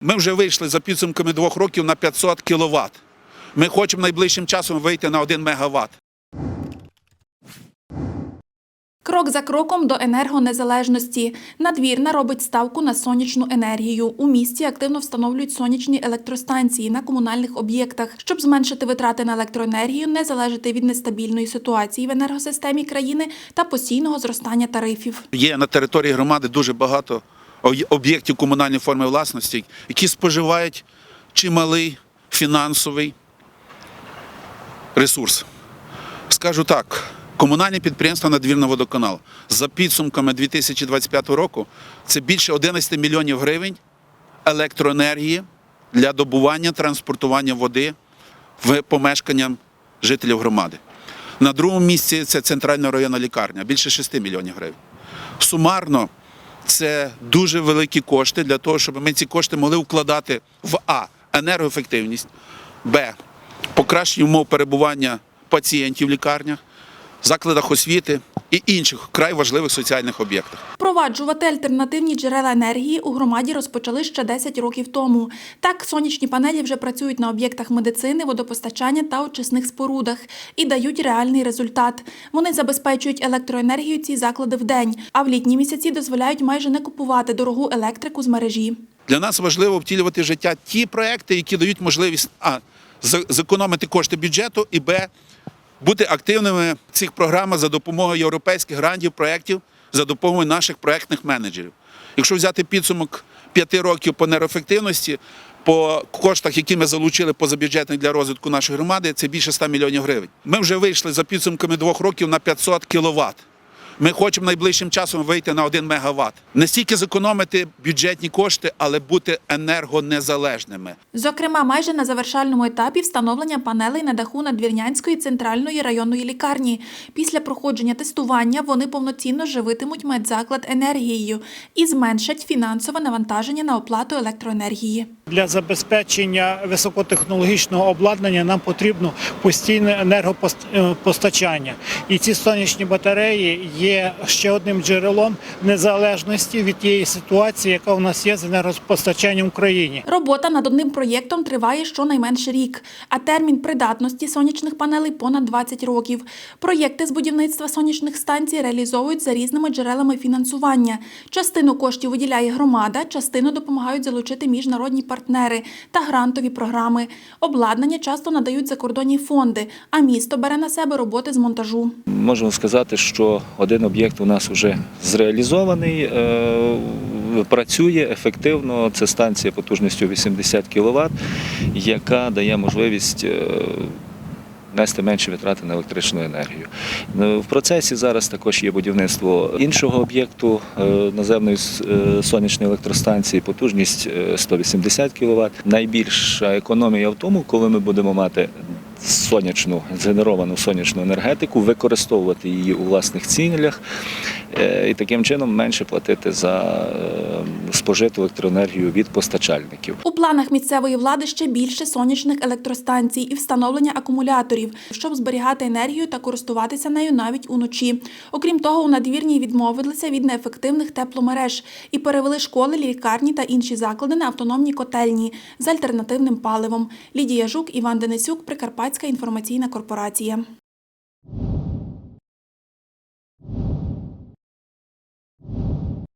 Ми вже вийшли за підсумками двох років на 500 кВт. Ми хочемо найближчим часом вийти на 1 МВт. Крок за кроком до енергонезалежності. Надвірна робить ставку на сонячну енергію. У місті активно встановлюють сонячні електростанції на комунальних об'єктах, щоб зменшити витрати на електроенергію, не залежати від нестабільної ситуації в енергосистемі країни та постійного зростання тарифів. Є на території громади дуже багато об'єктів комунальної форми власності, які споживають чималий фінансовий ресурс. Скажу так, комунальне підприємство «Надвірна водоканал» за підсумками 2025 року це більше 11 мільйонів гривень електроенергії для добування, транспортування води в помешкання жителів громади. На другому місці це центральна районна лікарня, більше 6 мільйонів гривень. Сумарно це дуже великі кошти для того, щоб ми ці кошти могли вкладати в А. Енергоефективність, Б. Покращення умов перебування пацієнтів в лікарнях, закладах освіти і інших вкрай важливих соціальних об'єктах. Впроваджувати альтернативні джерела енергії у громаді розпочали ще 10 років тому. Так, сонячні панелі вже працюють на об'єктах медицини, водопостачання та очисних спорудах і дають реальний результат. Вони забезпечують електроенергію ці заклади в день, а в літні місяці дозволяють майже не купувати дорогу електрику з мережі. Для нас важливо втілювати в життя ті проекти, які дають можливість а. зекономити кошти бюджету і б. Бути активними в цих програмах за допомогою європейських грантів, проєктів, за допомогою наших проєктних менеджерів. Якщо взяти підсумок п'яти років по нейроефективності, по коштах, які ми залучили позабюджетних для розвитку нашої громади, це більше 100 мільйонів гривень. Ми вже вийшли за підсумками двох років на 500 кВт. Ми хочемо найближчим часом вийти на 1 МВт. Не стільки зекономити бюджетні кошти, але бути енергонезалежними. Зокрема, майже на завершальному етапі встановлення панелей на даху Надвірнянської центральної районної лікарні. Після проходження тестування вони повноцінно живитимуть медзаклад енергією і зменшать фінансове навантаження на оплату електроенергії. Для забезпечення високотехнологічного обладнання нам потрібно постійне енергопостачання. І ці сонячні батареї є ще одним джерелом незалежності від тієї ситуації, яка у нас є з енергопостачанням в країні. Робота над одним проєктом триває щонайменше рік, а термін придатності сонячних панелей понад 20 років. Проєкти з будівництва сонячних станцій реалізовують за різними джерелами фінансування. Частину коштів виділяє громада, частину допомагають залучити міжнародні партнери та грантові програми. Обладнання часто надають закордонні фонди, а місто бере на себе роботи з монтажу. Можемо сказати, що один об'єкт у нас вже зреалізований, е, працює ефективно. Це станція потужністю 80 кВт, яка дає можливість. Е, Нести менші витрати на електричну енергію. Е, В процесі зараз також є будівництво іншого об'єкту е, наземної е, сонячної електростанції, потужність е, 180 кВт. Найбільша економія в тому, коли ми будемо мати сонячну згенеровану сонячну енергетику, використовувати її у власних цілях е, і таким чином менше платити за е, спожиту електроенергію від постачальників. У планах місцевої влади ще більше сонячних електростанцій і встановлення акумуляторів, щоб зберігати енергію та користуватися нею навіть уночі. Окрім того, у надвірній відмовилися від неефективних тепломереж і перевели школи, лікарні та інші заклади на автономні котельні з альтернативним паливом. Лідія Жук, Іван Денисюк, Прикарпатська інформаційна корпорація.